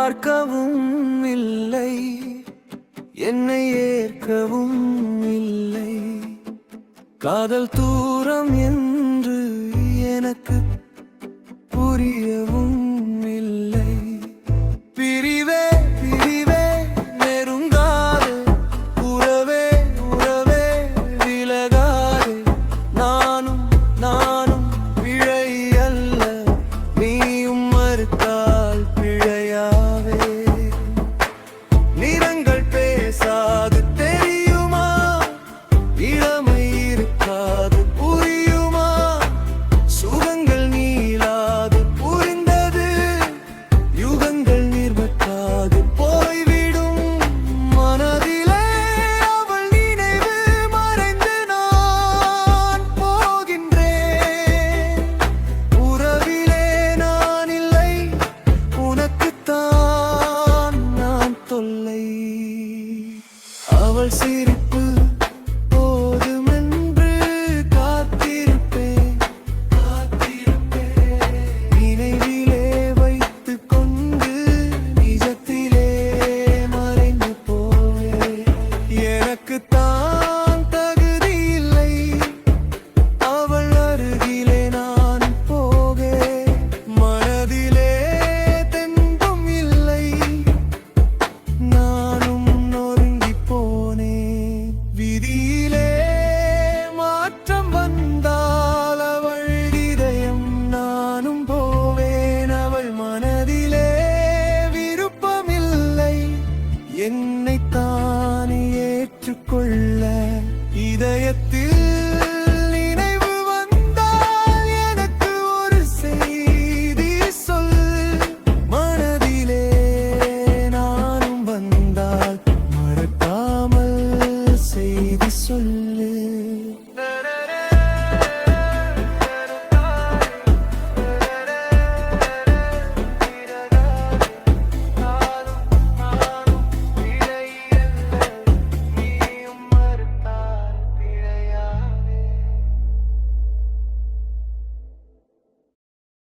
பார்க்கவும் இல்லை என்னை ஏற்கவும் இல்லை. காதல் தூரம் என்று எனக்கு புரியவும் என்னை தானே ஏற்றுக்கொள்ள இதயத்தில் நினைவு வந்தால் எனக்கு ஒரு செய்தி சொல். மனதிலே நானும்